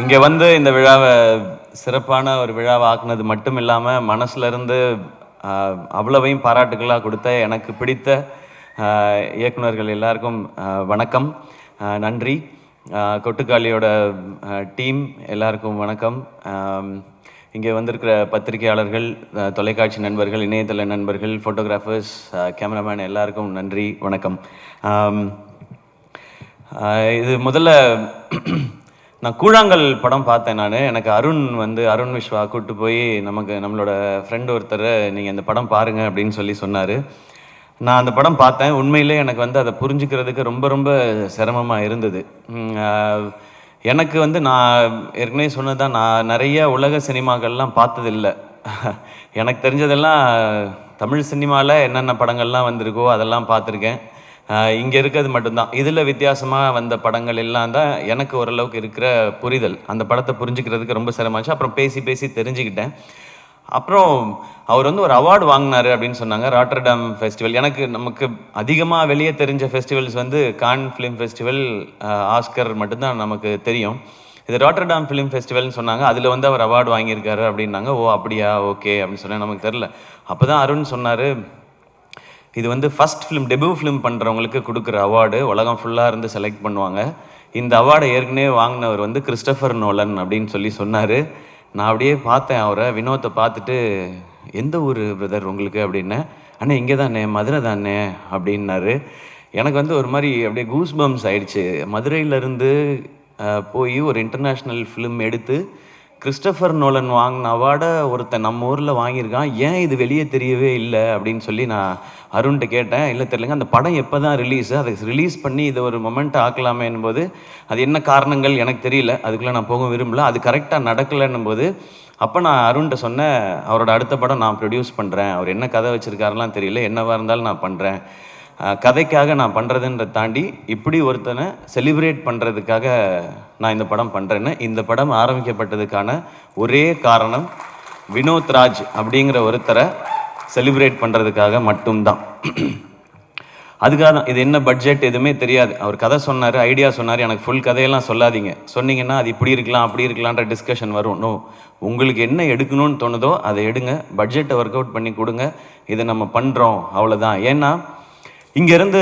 இங்கே வந்து இந்த விழாவை சிறப்பான ஒரு விழாவை ஆக்குனது மட்டும் இல்லாமல் மனசுல இருந்து அவ்வளவையும் பாராட்டுகளாக கொடுத்த எனக்கு பிடித்த இயக்குநர்கள் இயக்குனர்கள் எல்லாருக்கும் வணக்கம். நன்றி. கொட்டுக்காளியோட டீம் எல்லாருக்கும் வணக்கம். இங்கே வந்திருக்கிற பத்திரிகையாளர்கள் தொலைக்காட்சி நண்பர்கள் இணையதள நண்பர்கள் ஃபோட்டோகிராஃபர்ஸ் கேமராமேன் எல்லாருக்கும் நன்றி வணக்கம். இது முதல்ல நான் கூழாங்கல் படம் பார்த்தேன் நான். எனக்கு அருண் வந்து அருண் விஸ்வா கூட்டு போய் நமக்கு நம்மளோட ஃப்ரெண்ட் ஒருத்தர் நீங்கள் இந்த படம் பாருங்கள் அப்படின்னு சொல்லி சொன்னார். நான் அந்த படம் பார்த்தேன். உண்மையிலே எனக்கு வந்து அதை புரிஞ்சுக்கிறதுக்கு ரொம்ப ரொம்ப சிரமமாக இருந்தது. எனக்கு வந்து நான் ஏற்கனவே சொன்னதான் நான் நிறைய உலக சினிமாக்கள்லாம் பார்த்ததில்லை. எனக்கு தெரிஞ்சதெல்லாம் தமிழ் சினிமாவில் என்னென்ன படங்கள்லாம் வந்திருக்கோ அதெல்லாம் பார்த்துருக்கேன். இங்கே இருக்கிறது மட்டும்தான். இதில் வித்தியாசமாக வந்த படங்கள் எல்லாம் தான் எனக்கு ஓரளவுக்கு இருக்கிற புரிதல். அந்த படத்தை புரிஞ்சுக்கிறதுக்கு ரொம்ப சிரமமாச்சு. அப்புறம் பேசி பேசி தெரிஞ்சுக்கிட்டேன். அப்புறம் அவர் வந்து ஒரு அவார்டு வாங்கினாரு அப்படின்னு சொன்னாங்க. Rotterdam festival. எனக்கு நமக்கு அதிகமாக வெளியே தெரிஞ்ச ஃபெஸ்டிவல்ஸ் வந்து கான் ஃபிலிம் ஃபெஸ்டிவல் ஆஸ்கர் மட்டும்தான் நமக்கு தெரியும். இது ராட்டர்டாம் ஃபிலிம் ஃபெஸ்டிவல்னு சொன்னாங்க. அதில் வந்து அவர் அவார்டு வாங்கியிருக்காரு அப்படின்னாங்க. ஓ அப்படியா? ஓகே அப்படின்னு சொன்னேன். நமக்கு தெரில அப்போ தான் அருண் சொன்னார் இது வந்து ஃபஸ்ட் ஃபிலிம் டெபியூ ஃபிலிம் பண்ணுறவங்களுக்கு கொடுக்குற அவார்டு உலகம் ஃபுல்லாக இருந்து செலக்ட் பண்ணுவாங்க. இந்த அவார்டை ஏற்கனவே வாங்கினவர் வந்து கிறிஸ்டபர் நோலன் அப்படின்னு சொல்லி சொன்னார். நான் அப்படியே பார்த்தேன் அவரை. வினோத்தை பார்த்துட்டு எந்த ஊர் பிரதர் உங்களுக்கு? அப்படின்னேன் அண்ணே இங்கே தானே மதுரை தானே? அப்படின்னாரு. எனக்கு வந்து ஒரு மாதிரி அப்படியே கூஸ் பம்ஸ் ஆயிடுச்சு. மதுரையிலேருந்து போய் ஒரு இன்டர்நேஷ்னல் ஃபிலிம் எடுத்து கிறிஸ்டபர் நோலன் வாங்கின அவார்டை ஒருத்தன் நம்ம ஊரில் வாங்கியிருக்கான். ஏன் இது வெளியே தெரியவே இல்லை அப்படின்னு சொல்லி நான் அருண்கிட்ட கேட்டேன். இல்லை தெரியலங்க அந்த படம் எப்போ தான் ரிலீஸு அதை ரிலீஸ் பண்ணி இதை ஒரு மொமெண்ட் ஆக்கலாமேன்னும் போது அது என்ன காரணங்கள் எனக்கு தெரியல. அதுக்குள்ளே நான் போக விரும்பல. அது கரெக்டாக நடக்கலைன்னும் போது அப்போ நான் அருண்கிட்ட சொன்னேன் அவரோட அடுத்த படம் நான் ப்ரொடியூஸ் பண்ணுறேன் அவர் என்ன கதை வச்சுருக்காருலாம் தெரியல. என்னவாக இருந்தாலும் நான் பண்ணுறேன் கதைக்காக நான் பண்ணுறதுன்றத தாண்டி இப்படி ஒருத்தனை செலிப்ரேட் பண்ணுறதுக்காக நான் இந்த படம் பண்ணுறேன்னு இந்த படம் ஆரம்பிக்கப்பட்டதுக்கான ஒரே காரணம் வினோத் ராஜ் அப்படிங்கிற ஒருத்தரை செலிப்ரேட் பண்ணுறதுக்காக மட்டும்தான். அதுக்காக தான். இது என்ன பட்ஜெட் எதுவுமே தெரியாது. அவர் கதை சொன்னார் ஐடியா சொன்னார். எனக்கு ஃபுல் கதையெல்லாம் சொல்லாதீங்க. சொன்னீங்கன்னா அது இப்படி இருக்கலாம் அப்படி இருக்கலான்ற டிஸ்கஷன் வரும். நோ உங்களுக்கு என்ன எடுக்கணும்னு தோணுதோ அதை எடுங்க. பட்ஜெட்டை ஒர்க் அவுட் பண்ணி கொடுங்க. இதை நம்ம பண்ணுறோம் அவ்வளோதான் ஏன்னா இங்கேருந்து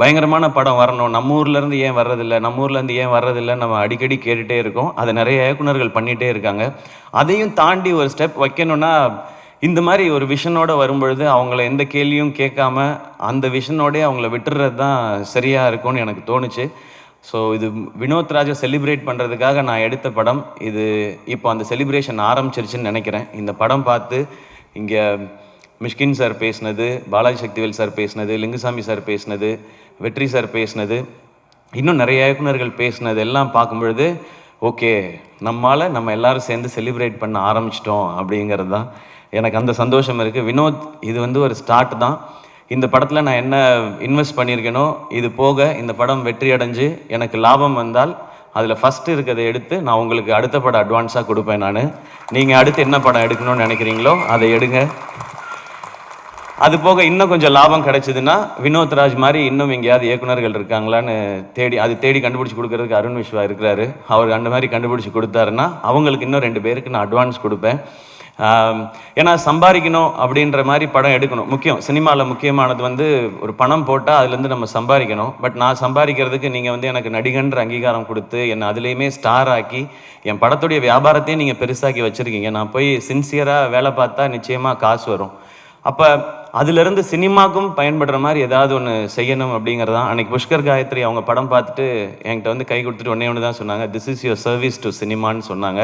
பயங்கரமான படம் வரணும். நம்ம ஊர்லேருந்து ஏன் வர்றதில்லை? நம்ம ஊர்லேருந்து ஏன் வர்றதில்லை நம்ம அடிக்கடி கேட்டுகிட்டே இருக்கோம். அதை நிறைய இயக்குனர்கள் பண்ணிகிட்டே இருக்காங்க. அதையும் தாண்டி ஒரு ஸ்டெப் வைக்கணும்னா இந்த மாதிரி ஒரு விஷனோட வரும்பொழுது அவங்கள எந்த கேள்வியும் கேட்காம அந்த விஷனோடே அவங்கள விட்டுறது தான் சரியாக இருக்கும்னு எனக்கு தோணுச்சு. ஸோ இது வினோத் ராஜை செலிப்ரேட் பண்ணுறதுக்காக நான் எடுத்த படம். இது இப்போ அந்த செலிப்ரேஷன் ஆரம்பிச்சிருச்சுன்னு நினைக்கிறேன். இந்த படம் பார்த்து இங்கே மிஷ்கின் சார் பேசினது பாலாஜி சக்திவேல் சார் பேசினது லிங்குசாமி சார் பேசினது வெற்றி சார் பேசினது இன்னும் நிறைய இயக்குனர்கள் பேசினது எல்லாம் பார்க்கும்பொழுது ஓகே நம்மால் நம்ம எல்லாரும் சேர்ந்து செலிப்ரேட் பண்ண ஆரம்பிச்சிட்டோம் அப்படிங்கிறது தான் எனக்கு அந்த சந்தோஷம் இருக்குது வினோத் இது வந்து ஒரு ஸ்டார்ட் தான். இந்த படத்தில் நான் என்ன இன்வெஸ்ட் பண்ணியிருக்கேனோ இது போக இந்த படம் வெற்றி அடைஞ்சு எனக்கு லாபம் வந்தால் அதில் ஃபஸ்ட்டு இருக்கிறத எடுத்து நான் உங்களுக்கு அடுத்த படம் அட்வான்ஸாக கொடுப்பேன் நான். நீங்கள் அடுத்து என்ன படம் எடுக்கணும்னு நினைக்கிறீங்களோ அதை எடுங்க. அது போக இன்னும் கொஞ்சம் லாபம் கிடைச்சதுன்னா வினோத் ராஜ் மாதிரி இன்னும் எங்கேயாவது இயக்குனர்கள் இருக்காங்களான்னு தேடி அது தேடி கண்டுபிடிச்சி கொடுக்கறதுக்கு அருண் விஸ்வா இருக்கிறாரு. அவர் அந்த மாதிரி கண்டுபிடிச்சி கொடுத்தாருன்னா அவங்களுக்கு இன்னும் ரெண்டு பேருக்கு நான் அட்வான்ஸ் கொடுப்பேன். ஏன்னா சம்பாதிக்கணும் அப்படின்ற மாதிரி படம் எடுக்கணும். முக்கியம் சினிமாவில் முக்கியமானது வந்து ஒரு பணம் போட்டால் அதுலேருந்து நம்ம சம்பாதிக்கணும். பட் நான் சம்பாதிக்கிறதுக்கு நீங்கள் வந்து எனக்கு நடிகன்ற அங்கீகாரம் கொடுத்து என்னை அதுலேயுமே ஸ்டார் ஆக்கி என் படத்துடைய வியாபாரத்தையும் நீங்கள் பெருசாக்கி வச்சுருக்கீங்க. நான் போய் சின்சியராக வேலை பார்த்தா நிச்சயமாக காசு வரும். அப்போ அதுலேருந்து சினிமாக்கும் பயன்படுற மாதிரி ஏதாவது ஒன்று செய்யணும் அப்படிங்கிறது தான் அன்னைக்கு புஷ்கர் காயத்ரி அவங்க படம் பார்த்துட்டு என்கிட்ட வந்து கை கொடுத்துட்டு ஒன்றே ஒன்று தான் சொன்னாங்க this is your service to சினிமான்னு சொன்னாங்க.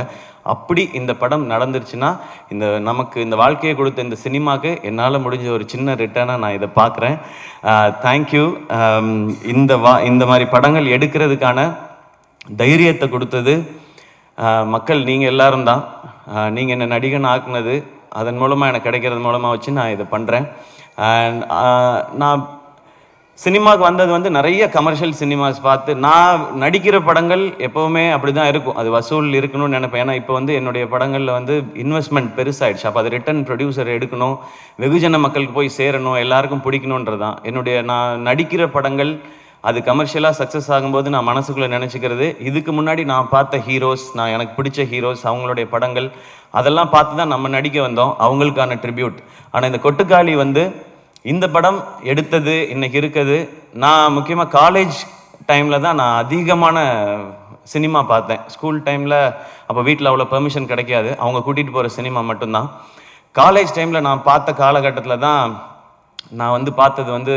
அப்படி இந்த படம் நடந்துருச்சுன்னா இந்த நமக்கு இந்த வாழ்க்கையை கொடுத்த இந்த சினிமாவுக்கு என்னால் முடிஞ்ச ஒரு சின்ன ரிட்டர்னாக நான் இதை பார்க்குறேன். தேங்க்யூ இந்த வா இந்த மாதிரி படங்கள் எடுக்கிறதுக்கான தைரியத்தை கொடுத்தது மக்கள் நீங்கள் எல்லாரும் தான். நீங்கள் என்னை நடிகன் ஆக்குனது அதன் மூலமாக எனக்கு கிடைக்கிறது மூலமாக வச்சு நான் இதை பண்ணுறேன் அண்ட் uh, நான் சினிமாவுக்கு வந்தது வந்து நிறைய கமர்ஷியல் சினிமாஸ் பார்த்து நான் நடிக்கிற படங்கள் எப்போவுமே அப்படி தான் இருக்கும். அது வசூல் இருக்கணும்னு நினைப்பேன். ஏன்னா இப்போ வந்து என்னுடைய படங்களில் வந்து இன்வெஸ்ட்மெண்ட் பெருசாயிடுச்சு. அப்போ அது ரிட்டன் ப்ரொடியூசர் எடுக்கணும் வெகுஜன மக்களுக்கு போய் சேரணும் எல்லாருக்கும் பிடிக்கணுன்றது தான் என்னுடைய நான் நடிக்கிற படங்கள் அது கமர்ஷியலாக சக்ஸஸ் ஆகும்போது நான் மனசுக்குள்ளே நினச்சிக்கிறது. இதுக்கு முன்னாடி நான் பார்த்த ஹீரோஸ் நான் எனக்கு பிடிச்ச ஹீரோஸ் அவங்களுடைய படங்கள் அதெல்லாம் பார்த்து தான் நம்ம நடிக்க வந்தோம். அவங்களுக்கான ட்ரிபியூட் ஆனால் இந்த கொட்டுக்காளி வந்து இந்த படம் எடுத்தது இன்னைக்கு இருக்குது. நான் முக்கியமாக காலேஜ் டைமில் தான் நான் அதிகமான சினிமா பார்த்தேன். ஸ்கூல் டைமில் அப்போ வீட்டில் அவ்வளோ பெர்மிஷன் கிடைக்காது. அவங்க கூட்டிகிட்டு போகிற சினிமா மட்டும்தான். காலேஜ் டைமில் நான் பார்த்த காலகட்டத்தில் தான் நான் வந்து பார்த்தது வந்து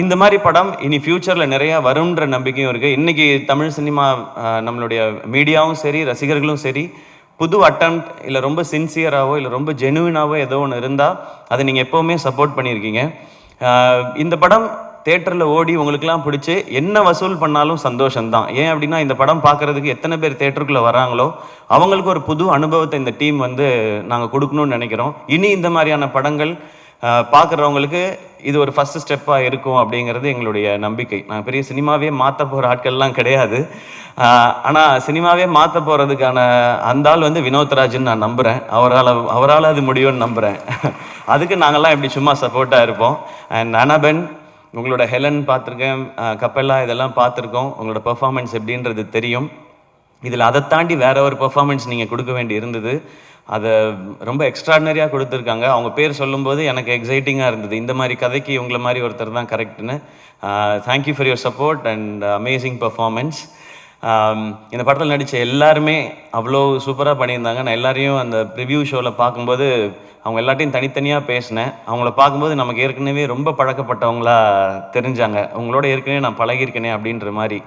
இந்த மாதிரி படம் இனி ஃப்யூச்சரில் நிறையா வரும்ன்ற நம்பிக்கையும் இருக்குது இன்றைக்கி தமிழ் சினிமா நம்மளுடைய மீடியாவும் சரி ரசிகர்களும் சரி புது அட்டம் இல்லை ரொம்ப சின்சியராகவோ இல்லை ரொம்ப ஜெனுவினாவோ ஏதோ ஒன்று இருந்தால் அதை நீங்கள் எப்போவுமே சப்போர்ட் பண்ணியிருக்கீங்க. இந்த படம் தேட்டரில் ஓடி உங்களுக்குலாம் பிடிச்சி என்ன வசூல் பண்ணாலும் சந்தோஷம்தான். ஏன் அப்படின்னா இந்த படம் பார்க்கறதுக்கு எத்தனை பேர் தேட்டருக்குள்ளே வராங்களோ அவங்களுக்கு ஒரு புது அனுபவத்தை இந்த டீம் வந்து நாங்கள் கொடுக்கணும்னு நினைக்கிறோம். இனி இந்த மாதிரியான படங்கள் பார்க்குறவங்களுக்கு இது ஒரு ஃபஸ்ட்டு ஸ்டெப்பாக இருக்கும் அப்படிங்கிறது எங்களுடைய நம்பிக்கை. நான் பெரிய சினிமாவே மாற்ற போகிற ஆட்கள்லாம் கிடையாது. ஆனால் சினிமாவே மாற்ற போகிறதுக்கான அந்த ஆள் வந்து வினோத்ராஜ்னு நான் நம்புகிறேன் அவரால் அவரால் அது முடியும்னு நம்புகிறேன் அதுக்கு நாங்கள்லாம் எப்படி சும்மா சப்போர்ட்டாக இருப்போம். அண்ட் அனபென் உங்களோட ஹெலன் பார்த்துருக்கேன். கப்பெல்லா இதெல்லாம் பார்த்துருக்கோம். உங்களோட பெர்ஃபார்மன்ஸ் எப்படின்றது தெரியும். இதில் அதை தாண்டி வேற ஒரு பெர்ஃபார்மன்ஸ் நீங்கள் கொடுக்க வேண்டி இருந்தது. அதை ரொம்ப எக்ஸ்ட்ராடினரியாக கொடுத்துருக்காங்க. அவங்க பேர் சொல்லும்போது எனக்கு எக்ஸைட்டிங்காக இருந்தது. இந்த மாதிரி கதைக்கு இவங்கள மாதிரி ஒருத்தர் தான் கரெக்ட்னு thank you for your support and amazing performance இந்த படத்தில் நடித்த எல்லாருமே அவ்வளோ சூப்பராக பண்ணியிருந்தாங்க. நான் எல்லாரையும் அந்த ப்ரிவ்யூ ஷோவில் பார்க்கும்போது அவங்க எல்லாத்தையும் தனித்தனியாக பேசினேன். அவங்கள பார்க்கும்போது நமக்கு ஏற்கனவே ரொம்ப பழக்கப்பட்டவங்களா தெரிஞ்சாங்க. உங்களோட ஏற்கனவே நான் பழகியிருக்கேனே அப்படின்ற மாதிரி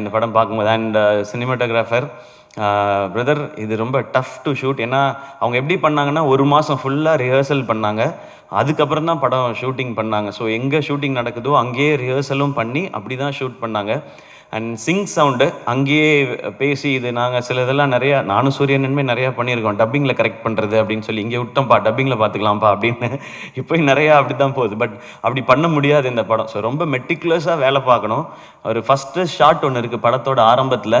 இந்த படம் பார்க்கும்போது. அண்ட் சினிமாட்டோகிராஃபர் பிரதர் இது ரொம்ப டஃப் டு ஷூட் ஏன்னா அவங்க எப்படி பண்ணாங்கன்னா ஒரு மாதம் ஃபுல்லாக ரிஹர்சல் பண்ணாங்க. அதுக்கப்புறம் தான் படம் ஷூட்டிங் பண்ணாங்க. ஸோ எங்கே ஷூட்டிங் நடக்குதோ அங்கேயே ரிஹர்சலும் பண்ணி அப்படி தான் ஷூட் பண்ணாங்க. அண்ட் சிங் சவுண்டு அங்கேயே பேசி இது நாங்கள் சில இதெல்லாம் நிறையா நானும் சூரியனுமே நிறையா பண்ணியிருக்கோம். டப்பிங்கில் கரெக்ட் பண்ணுறது அப்படின்னு சொல்லி இங்கே விட்டோம்ப்பா டப்பிங்கில் பார்த்துக்கலாம்ப்பா அப்படின்னு. இப்போ நிறையா அப்படி தான் போகுது. பட் அப்படி பண்ண முடியாது இந்த படம். ஸோ ரொம்ப மெட்டிகுலஸாக வேலை பார்க்கணும். ஒரு ஃபஸ்ட்டு ஷாட் ஒன்று இருக்குது படத்தோட ஆரம்பத்தில்.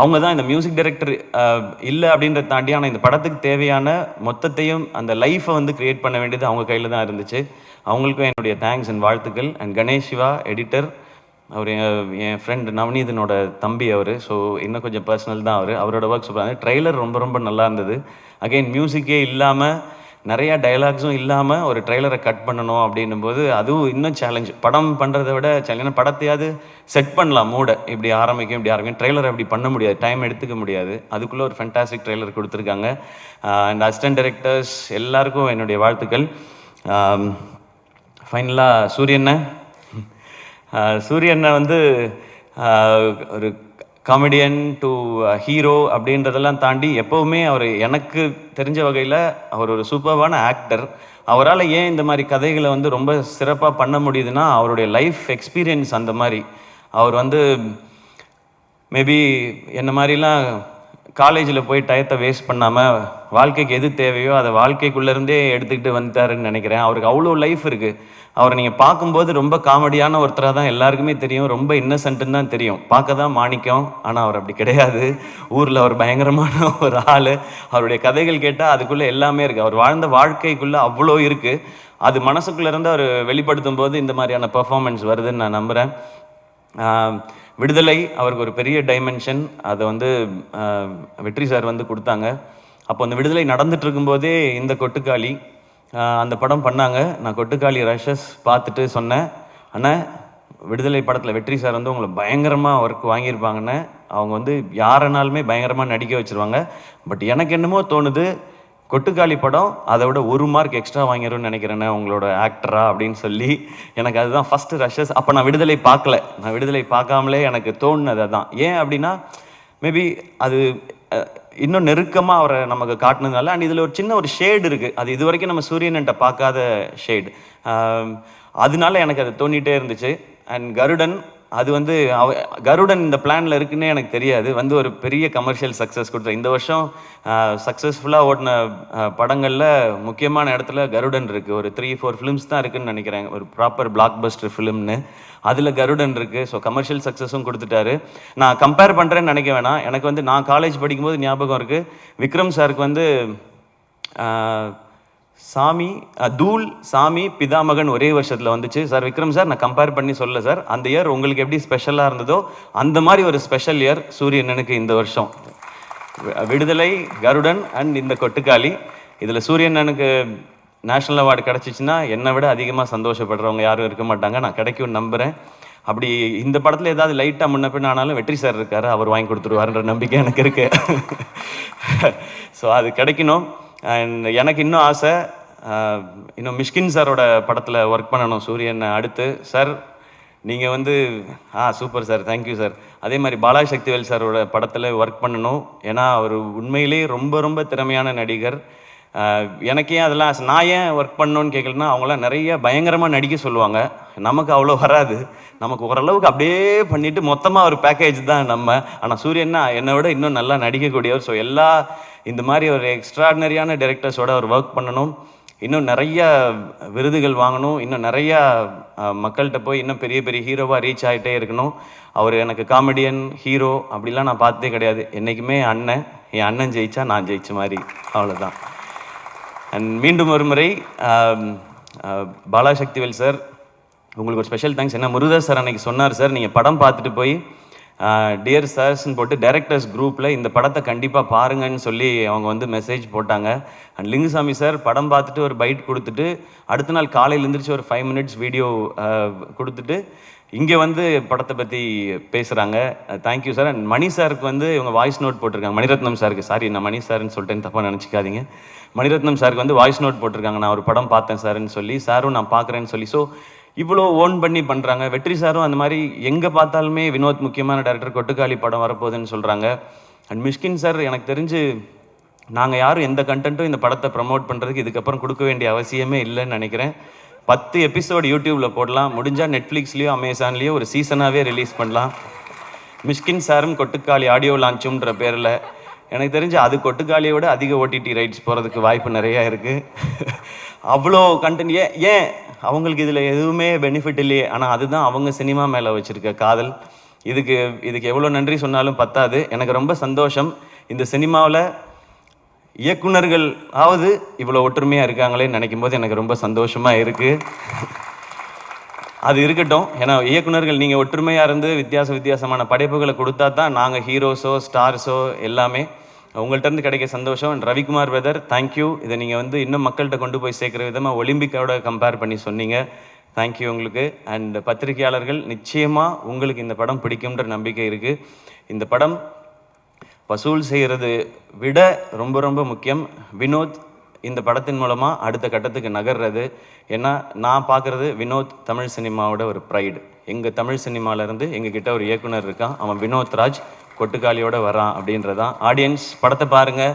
அவங்க தான் இந்த மியூசிக் டைரக்டர் இல்லை அப்படின்றத தாண்டி ஆனால் இந்த படத்துக்கு தேவையான மொத்தத்தையும் அந்த லைஃப்பை வந்து கிரியேட் பண்ண வேண்டியது அவங்க கையில் தான் இருந்துச்சு. அவங்களுக்கும் என்னுடைய தேங்க்ஸ் அண்ட் வாழ்த்துக்கள். அண்ட் கணேஷ் சிவா எடிட்டர் அவர் என் என் ஃப்ரெண்ட் நவநீதனோட தம்பி அவர். ஸோ இன்னும் கொஞ்சம் பர்சனல் தான் அவர். அவரோட ஒர்க் சூப்பராக ட்ரெய்லர் ரொம்ப ரொம்ப நல்லா இருந்தது. அகைன் மியூசிக்கே இல்லாமல் நிறையா டயலாக்ஸும் இல்லாமல் ஒரு ட்ரெய்லரை கட் பண்ணணும் அப்படின்னும் போது அதுவும் இன்னும் சேலஞ்ச் படம் பண்ணுறதை விட சேலஞ்ச் படத்தையாவது செட் பண்ணலாம் மூடை. இப்படி ஆரம்பிக்கும் இப்படி ஆரம்பிக்கும். ட்ரெய்லர் அப்படி பண்ண முடியாது. டைம் எடுத்துக்க முடியாது. அதுக்குள்ளே ஒரு ஃபென்டாஸ்டிக் ட்ரெய்லர் கொடுத்துருக்காங்க. அண்ட் அசிஸ்டன்ட் டைரக்டர்ஸ் எல்லாருக்கும் என்னுடைய வாழ்த்துக்கள். ஃபைனலாக சூரியண்ண சூரியண்ண வந்து ஒரு காமெடியன் டு ஹீரோ அப்படின்றதெல்லாம் தாண்டி எப்போவுமே அவர் எனக்கு தெரிஞ்ச வகையில் அவர் ஒரு சூப்பர்வான ஆக்டர் அவரால் ஏன் இந்த மாதிரி கதைகளை வந்து ரொம்ப சிறப்பாக பண்ண முடியுதுன்னா அவருடைய லைஃப் எக்ஸ்பீரியன்ஸ் அந்த மாதிரி. அவர் வந்து மேபி என்ன மாதிரிலாம் காலேஜில் போய் டயத்தை வேஸ்ட் பண்ணாமல் வாழ்க்கைக்கு எது தேவையோ அதை வாழ்க்கைக்குள்ளேருந்தே எடுத்துக்கிட்டு வந்துட்டாருன்னு நினைக்கிறேன். அவருக்கு அவ்வளோ லைஃப் இருக்குது அவரை நீங்கள் பார்க்கும்போது ரொம்ப காமெடியான ஒருத்தராக தான் எல்லாருக்குமே தெரியும். ரொம்ப இன்னசென்ட்டுன்னு தான் தெரியும். பார்க்க தான் மாணிக்கம். ஆனால் அவர் அப்படி கிடையாது. ஊரில் அவர் பயங்கரமான ஒரு ஆள். அவருடைய கதைகள் கேட்டால் அதுக்குள்ளே எல்லாமே இருக்குது அவர் வாழ்ந்த வாழ்க்கைக்குள்ளே அவ்வளோ இருக்குது அது மனசுக்குள்ளேருந்து அவர் வெளிப்படுத்தும் போது இந்த மாதிரியான பெர்ஃபார்மன்ஸ் வருதுன்னு நான் நம்புகிறேன் விடுதலை அவருக்கு ஒரு பெரிய டைமென்ஷன் அதை வந்து வெற்றி சார் வந்து கொடுத்தாங்க. அப்போ அந்த விடுதலை நடந்துட்டு இருக்கும்போதே இந்த கொட்டுக்காளி அந்த படம் பண்ணாங்க. நான் கொட்டுக்காளி ரஷஸ் பார்த்துட்டு சொன்னேன். ஆனால் விடுதலை படத்தில் வெற்றி சார் வந்து உங்களை பயங்கரமாக ஒர்க் வாங்கியிருப்பாங்கன்னு அவங்க வந்து யாரனாலுமே பயங்கரமாக நடிக்க வச்சுருவாங்க. பட் எனக்கு என்னமோ தோணுது கொட்டுக்காளி படம் அதை விட ஒரு மார்க் எக்ஸ்ட்ரா வாங்கிடும்னு நினைக்கிறேனே உங்களோட ஆக்டரா அப்படின்னு சொல்லி எனக்கு அதுதான் ஃபஸ்ட்டு ரஷஸ் அப்போ நான் விடுதலை பார்க்கல. நான் விடுதலை பார்க்காமலே எனக்கு தோணுனது அதுதான் ஏன் அப்படின்னா மேபி அது இன்னும் நெருக்கமாக அவரை நமக்கு காட்டினதுனால அண்ட் இதில் ஒரு சின்ன ஒரு ஷேடு இருக்குது அது இது வரைக்கும் நம்ம சூரியன்கிட்ட பார்க்காத ஷேடு அதனால எனக்கு அது தோண்டிகிட்டே இருந்துச்சு. அண்ட் கருடன் அது வந்து அவ கருடன் இந்த பிளானில் இருக்குன்னே எனக்கு தெரியாது. வந்து ஒரு பெரிய கமர்ஷியல் சக்ஸஸ் கொடுத்த. இந்த வருஷம் சக்ஸஸ்ஃபுல்லாக ஓடின படங்களில் முக்கியமான இடத்துல கருடன் இருக்குது ஒரு த்ரீ ஃபோர் ஃபிலிம்ஸ் தான் இருக்குன்னு நினைக்கிறேன். ஒரு ப்ராப்பர் பிளாக் பஸ்டர் ஃபிலிம்னு அதில் கருடன் இருக்குது ஸோ கமர்ஷியல் சக்ஸஸும் கொடுத்துட்டாரு. நான் கம்பேர் பண்ணுறேன்னு நினைக்க வேணாம். எனக்கு வந்து நான் காலேஜ் படிக்கும்போது ஞாபகம் இருக்குது விக்ரம் சாருக்கு வந்து சாமி தூல் தூள் சாமி பிதாமகன் ஒரே வருஷத்தில் வந்துச்சு. சார் விக்ரம் சார் நான் கம்பேர் பண்ணி சொல்ல சார். அந்த இயர் உங்களுக்கு எப்படி ஸ்பெஷலாக இருந்ததோ அந்த மாதிரி ஒரு ஸ்பெஷல் இயர் சூரியனனுக்கு இந்த வருஷம். விடுதலை கருடன் அண்ட் இந்த கொட்டுக்காளி. இதில் சூரியனனுக்கு நேஷனல் அவார்டு கிடச்சிச்சின்னா என்னை விட அதிகமாக சந்தோஷப்படுறவங்க யாரும் இருக்க மாட்டாங்க. நான் கிடைக்கும்னு நம்புகிறேன் அப்படி இந்த படத்தில் ஏதாவது லைட்டாக முன்ன பின்ன ஆனாலும் வெற்றி சார் இருக்கார். அவர் வாங்கி கொடுத்துருவாருன்ற நம்பிக்கை எனக்கு இருக்குது ஸோ அது கிடைக்கணும். அண்ட் எனக்கு இன்னும் ஆசை இன்னும் மிஷ்கின் சாரோட படத்தில் ஒர்க் பண்ணணும் சூரியன் அடுத்து. சார் நீங்கள் வந்து ஆ super sir thank you sir அதே மாதிரி பாலா சக்திவேல் சாரோட படத்தில் ஒர்க் பண்ணணும். ஏன்னா அவர் உண்மையிலேயே ரொம்ப ரொம்ப திறமையான நடிகர். எனக்கு ஏன் அதெல்லாம் நான் ஏன் ஒர்க் பண்ணணும்னு கேட்கலன்னா அவங்களாம் நிறைய பயங்கரமாக நடிக்க சொல்லுவாங்க. நமக்கு அவ்வளோ வராது. நமக்கு ஓரளவுக்கு அப்படியே பண்ணிவிட்டு மொத்தமாக ஒரு பேக்கேஜ் தான் நம்ம. ஆனால் சூரியன்னா என்னை விட இன்னும் நல்லா நடிக்கக்கூடியவர். ஸோ எல்லா இந்த மாதிரி ஒரு எக்ஸ்ட்ராடினரியான டைரக்டர்ஸோட அவர் ஒர்க் பண்ணணும். இன்னும் நிறைய விருதுகள் வாங்கணும். இன்னும் நிறையா மக்கள்கிட்ட போய் இன்னும் பெரிய பெரிய ஹீரோவாக ரீச் ஆகிட்டே இருக்கணும். அவர் எனக்கு காமெடியன் ஹீரோ அப்படிலாம் நான் பார்த்ததே கிடையாது. என்றைக்குமே அண்ணன் என் அண்ணன் ஜெயிச்சா நான் ஜெயிச்ச மாதிரி. அவ்வளோதான் அண்ட் மீண்டும் ஒரு முறை பாலா சக்திவேல் சார் உங்களுக்கு ஒரு ஸ்பெஷல் தேங்க்ஸ் என்ன முருகதாஸ் சார் அன்னைக்கு சொன்னார் சார் நீங்கள் படம் பார்த்துட்டு போய் டியர் சார்ஸ்ன்னு போட்டு டைரக்டர்ஸ் குரூப்பில் இந்த படத்தை கண்டிப்பாக பாருங்கன்னு சொல்லி அவங்க வந்து மெசேஜ் போட்டாங்க. அண்ட் லிங்குசாமி சார் படம் பார்த்துட்டு ஒரு பைட் கொடுத்துட்டு அடுத்த நாள் காலையில் எழுந்திரிச்சு ஒரு ஃபைவ் மினிட்ஸ் வீடியோ கொடுத்துட்டு இங்கே வந்து படத்தை பற்றி பேசுகிறாங்க தேங்க்யூ சார் அண்ட் மணி சாருக்கு வந்து இவங்க வாய்ஸ் நோட் போட்டிருக்காங்க. மணிரத்னம் சாருக்கு சாரி நான் மணி சார்னு சொல்லிட்டேன்னு தப்பாக நினச்சிக்காதீங்க. மணிரத்னம் சாருக்கு வந்து வாய்ஸ் நோட் போட்டிருக்காங்க. நான் ஒரு படம் பார்த்தேன் சார்னு சொல்லி சாரும் நான் பார்க்குறேன்னு சொல்லி. ஸோ இவ்வளோ ஓன் பண்ணி பண்ணுறாங்க வெற்றி சாரும் அந்த மாதிரி எங்கே பார்த்தாலுமே வினோத் முக்கியமான டேரக்டர் கொட்டுக்காளி படம் வரப்போகுதுன்னு சொல்கிறாங்க அண்ட் மிஷ்கின் சார் எனக்கு தெரிஞ்சு நாங்கள் யாரும் எந்த கண்டென்ட்டும் இந்த படத்தை ப்ரமோட் பண்ணுறதுக்கு இதுக்கப்புறம் கொடுக்க வேண்டிய அவசியமே இல்லைன்னு நினைக்கிறேன். பத்து எபிசோடு யூடியூப்பில் போடலாம். முடிஞ்சால் நெட்ஃப்ளிக்ஸ்லேயோ அமேசான்லேயோ ஒரு சீசனாகவே ரிலீஸ் பண்ணலாம். மிஷ்கின் சாரும் கொட்டுக்காளி ஆடியோ லான்ச்சுன்ற பேரில் எனக்கு தெரிஞ்சு அது கொட்டுக்காளியை விட அதிக ஓடிடி ரைட்ஸ் போகிறதுக்கு வாய்ப்பு நிறையா இருக்குது அவ்வளோ கண்டென்ட் ஏன் ஏன் அவங்களுக்கு இதில் எதுவுமே பெனிஃபிட் இல்லையே? ஆனால் அதுதான் அவங்க சினிமா மேலே வச்சுருக்க காதல். இதுக்கு இதுக்கு எவ்வளோ நன்றி சொன்னாலும் பத்தாது. எனக்கு ரொம்ப சந்தோஷம். இந்த சினிமாவில் இயக்குனர்கள் ஆவது இவ்வளோ ஒற்றுமையாக இருக்காங்களேன்னு நினைக்கும் போது எனக்கு ரொம்ப சந்தோஷமாக இருக்குது அது இருக்கட்டும். ஏன்னா இயக்குனர்கள் நீங்கள் ஒற்றுமையாக இருந்து வித்தியாச வித்தியாசமான படைப்புகளை கொடுத்தா தான் நாங்கள் ஹீரோஸோ ஸ்டார்ஸோ எல்லாமே உங்கள்கிட்டருந்து கிடைக்க சந்தோஷம். ரவிக்குமார் வெதர் தேங்க்யூ இதை நீங்கள் வந்து இன்னும் மக்கள்கிட்ட கொண்டு போய் சேர்க்குற விதமாக ஒலிம்பிக்கோட கம்பேர் பண்ணி சொன்னீங்க. தேங்க்யூ உங்களுக்கு. அண்ட் பத்திரிகையாளர்கள் நிச்சயமாக உங்களுக்கு இந்த படம் பிடிக்கும்ன்ற நம்பிக்கை இருக்குது இந்த படம் வசூல் செய்கிறது விட ரொம்ப ரொம்ப முக்கியம். வினோத் இந்த படத்தின் மூலமாக அடுத்த கட்டத்துக்கு நகர்றது. ஏன்னா நான் பார்க்குறது வினோத் தமிழ் சினிமாவோட ஒரு ப்ரைடு எங்கள் தமிழ் சினிமாவிலேருந்து எங்கள் கிட்ட ஒரு இயக்குனர் இருக்கான். அவன் வினோத் ராஜ் கொட்டுக்காளியோட வரான் அப்படின்றதான். ஆடியன்ஸ் படத்தை பாருங்கள்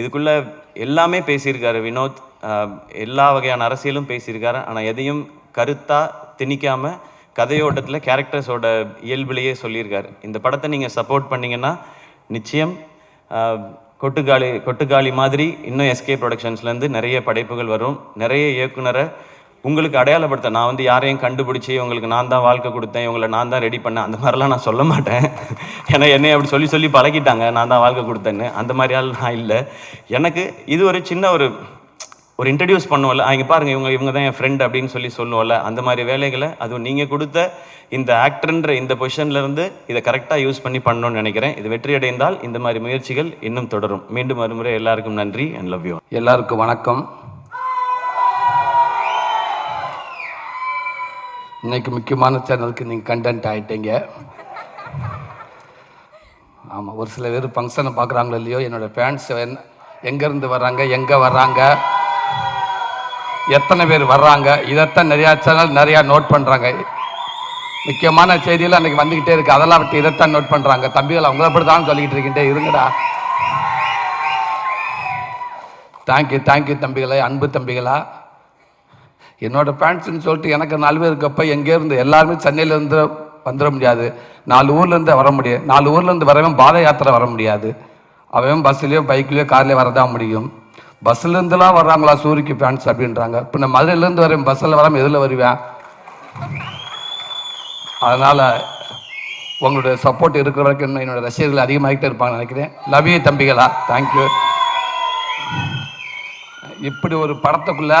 இதுக்குள்ள எல்லாமே பேசியிருக்காரு வினோத். எல்லா வகையான அரசியலும் பேசியிருக்காரு. ஆனால் எதையும் கருத்தா திணிக்காம கதையோட்டத்தில் கேரக்டர்ஸோட இயல்பிலேயே சொல்லியிருக்காரு. இந்த படத்தை நீங்கள் சப்போர்ட் பண்ணீங்கன்னா நிச்சயம் கொட்டுக்காளி கொட்டுக்காளி மாதிரி இன்னும் எஸ்கே ப்ரொடக்ஷன்ஸ்லேருந்து நிறைய படைப்புகள் வரும். நிறைய இயக்குனரை உங்களுக்கு அடையாளப்படுத்த நான் வந்து யாரையும் கண்டுபிடிச்சி உங்களுக்கு நான் தான் வாழ்க்கை கொடுத்தேன் இவங்களை நான் தான் ரெடி பண்ணேன் அந்த மாதிரிலாம் நான் சொல்ல மாட்டேன். ஏன்னா என்னை அப்படி சொல்லி சொல்லி பழகிட்டாங்க நான் தான் வாழ்க்கை கொடுத்தேன்னு. அந்த மாதிரி ஆள் நான் இல்லை. எனக்கு இது ஒரு சின்ன ஒரு ஒரு இன்ட்ரடியூஸ் பண்ணுவோம்ல அவங்க பாருங்க இவங்க இவங்க தான் என் ஃப்ரெண்ட் அப்படின்னு சொல்லி சொல்லுவோம்ல அந்த மாதிரி வேலைகளை அதுவும் நீங்கள் கொடுத்த இந்த ஆக்டர்ன்ற இந்த பொசிஷன்லேருந்து இதை கரெக்டாக யூஸ் பண்ணி பண்ணணும்னு நினைக்கிறேன். இது வெற்றி அடைந்தால் இந்த மாதிரி முயற்சிகள் இன்னும் தொடரும். மீண்டும் மறுமுறை எல்லாருக்கும் நன்றி அண்ட் லவ் யூ எல்லாருக்கும் வணக்கம். இன்னைக்கு முக்கியமான சேனலுக்கு நீங்கள் கண்டென்ட் ஆகிட்டீங்க ஆமாம் ஒரு சில பேர் ஃபங்க்ஷனை பார்க்குறாங்களோ இல்லையோ என்னோட ஃபேன்ஸ் எங்கேருந்து வர்றாங்க எங்கே வர்றாங்க எத்தனை பேர் வர்றாங்க இதைத்தான் நிறையா சேனல் நிறையா நோட் பண்ணுறாங்க முக்கியமான செய்தியெல்லாம் அன்றைக்கி வந்துக்கிட்டே இருக்குது அதெல்லாம் விட்டு இதைத்தான் நோட் பண்ணுறாங்க தம்பிகள் அவங்கள அப்படி தான் சொல்லிக்கிட்டு இருக்கின்றே இருங்கடா. தேங்க்யூ தேங்க்யூ தம்பிகளே அன்பு தம்பிகளா. என்னோட ஃபேன்ஸ்னு சொல்லிட்டு எனக்கு நாலு பேர் இருக்கப்போ எங்கேருந்து எல்லாருமே சென்னையிலேருந்து வந்துட முடியாது. நாலு ஊர்லேருந்து வர முடியும் நாலு ஊர்லேருந்து வரவன் பாத யாத்திரை வர முடியாது. அவன் பஸ்ஸுலேயோ பைக்லேயோ கார்லேயோ வரதான் முடியும். பஸ்ஸுலேருந்துலாம் வர்றாங்களா சூரிக்கு ஃபேன்ஸ் அப்படின்றாங்க. இப்போ நான் மதுரையிலேருந்து வரேன் பஸ்ஸில் வராமல் எதில் வருவேன்? அதனால் உங்களுடைய சப்போர்ட் இருக்கிற வரைக்கும் இன்னும் என்னோடய ரசிகர்கள் அதிகமாகிட்டே இருப்பாங்கன்னு நினைக்கிறேன். லவ் யூ தம்பிகளா தேங்க்யூ இப்படி ஒரு படத்துக்குள்ளே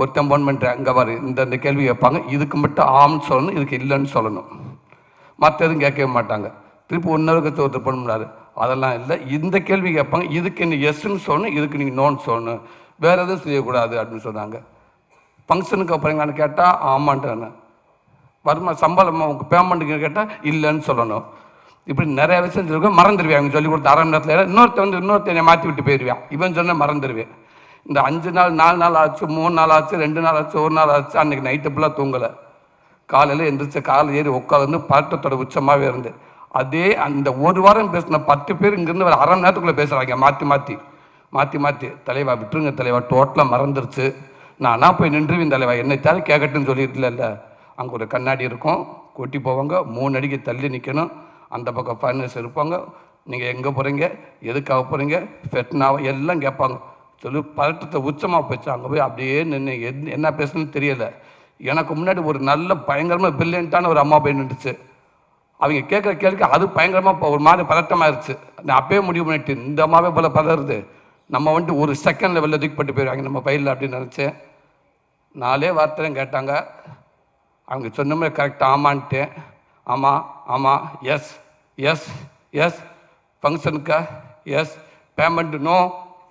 ஒருத்தன் போன் பண்ணுறேன் அங்கே பாரு இந்த இந்த கேள்வி கேட்பாங்க. இதுக்கு மட்டும் ஆம்னு சொல்லணும் இதுக்கு இல்லைன்னு சொல்லணும். மற்ற எதுவும் கேட்கவே மாட்டாங்க. திருப்பி ஒன்றருக்கு ஒருத்தர் பண்ண முடியாது அதெல்லாம் இல்லை. இந்த கேள்வி கேட்பாங்க. இதுக்கு நீ எஸ்ன்னு சொல்லணும் இதுக்கு நீங்கள் நோன்னு சொல்லணும். வேறு எதுவும் செய்யக்கூடாது அப்படின்னு சொன்னாங்க. ஃபங்க்ஷனுக்கு அப்புறம் அப்புறங்கன்னு கேட்டால் ஆமான்ட்டு வருமா சம்பளம் உங்க பேமெண்ட்டுக்கு கேட்டால் இல்லைன்னு சொல்லணும். இப்படி நிறைய விஷயம் சொல்லிருக்கோம் மறந்துடுவேன். அவங்க சொல்லி கொடுத்த அரை மணி நேரத்தில். இன்னொருத்த வந்து இன்னொருத்தனை மாற்றி விட்டு போயிடுவேன். இவன் சொன்னால் மறந்துடுவேன். இந்த அஞ்சு நாள் நாலு நாள் ஆச்சு மூணு நாள் ஆச்சு ரெண்டு நாள் ஆச்சு ஒரு நாள் ஆச்சு அன்றைக்கி நைட்டு ஃபுல்லாக தூங்கலை. காலையில் எந்திரிச்சு காலை ஏறி உட்காந்து பதட்டத்தோட உச்சமாகவே இருந்து அதே அந்த ஒரு வாரம் பேசின பத்து பேர் இங்கேருந்து ஒரு அரை மணி நேரத்துக்குள்ளே பேசுகிறாங்க மாற்றி மாற்றி மாற்றி மாற்றி தலைவா விட்டுருங்க தலைவா டோட்டலாக மறந்துருச்சு. நானா போய் நின்றுவேன் தலைவா என்னை தவிர கேட்கட்டுன்னு சொல்லிட்டுல அங்கே ஒரு கண்ணாடி இருக்கும் கூட்டி போவாங்க மூணு அடிக்கு தள்ளி நிற்கணும் அந்த பக்கம் ஃபர்னஸ் இருப்பாங்க. நீங்கள் எங்கே போகிறீங்க எதுக்காக போகிறீங்க ஃபெட்னாவா எல்லாம் கேட்பாங்க. சொல்லி பதட்டத்தை உச்சமாக போச்சு. அங்கே போய் அப்படியே நின்று என்ன என்ன பேசணும்னு தெரியலை. எனக்கு முன்னாடி ஒரு நல்ல பயங்கரமாக பிரில்லியண்ட்டான ஒரு அம்மா போய் நின்றுச்சு. அவங்க கேட்குற கேள்விக்கு அது பயங்கரமாக ஒரு மாதிரி பதட்டமாயிருச்சு. நான் அப்பயே முடிவு பண்ணிட்டு இந்த அம்மாவே போல பதறுது. நம்ம வந்துட்டு ஒரு செகண்ட் லெவலில் தூக்கிப்பட்டு போயிடுவாங்க நம்ம பயிரில் அப்படின்னு நினச்சேன். நாலே வார்த்தையும் கேட்டாங்க. அவங்க சொன்ன மாதிரி கரெக்டாக ஆமான்ட்டேன் ஆமாம் ஆமாம் yes yes yes ஃபங்க்ஷனுக்கா yes payment no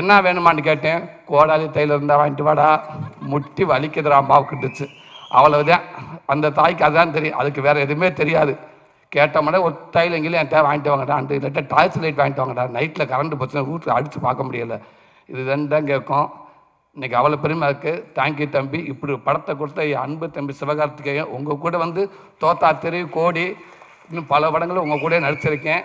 என்ன வேணுமான்னு கேட்டேன். கோடாலி தையில் இருந்தால் வாங்கிட்டு வாடா. முட்டி வலிக்குதுடா அம்மாவுக்குட்டுச்சு அவ்வளவுதான். அந்த தாய்க்கு அதுதான் தெரியும். அதுக்கு வேறு எதுவுமே தெரியாது. கேட்டோம்னா ஒரு தையில் எங்கேயும் என்கிட்ட வாங்கிட்டு வாங்கடான்ட்டு இல்லாட்டா டாய்ஸ் லைட் வாங்கிட்டு வாங்கடா. நைட்டில் கரண்ட் போச்சுன்னா வீட்டில் அடித்து பார்க்க முடியல. இது தான் கேட்கும். இன்றைக்கி அவ்வளோ பெருமை இருக்குது தேங்க்யூ தம்பி. இப்படி படத்தை கொடுத்த என் அன்பு தம்பி சிவகார்த்திகேயன் உங்கள் கூட வந்து தோத்தா தெரு கோடி இன்னும் பல படங்களும் உங்கள் கூட நடிச்சிருக்கேன்.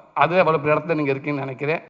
அது அவ்வளோ இடத்துல நீங்கள் இருக்கீங்கன்னு நினைக்கிறேன்.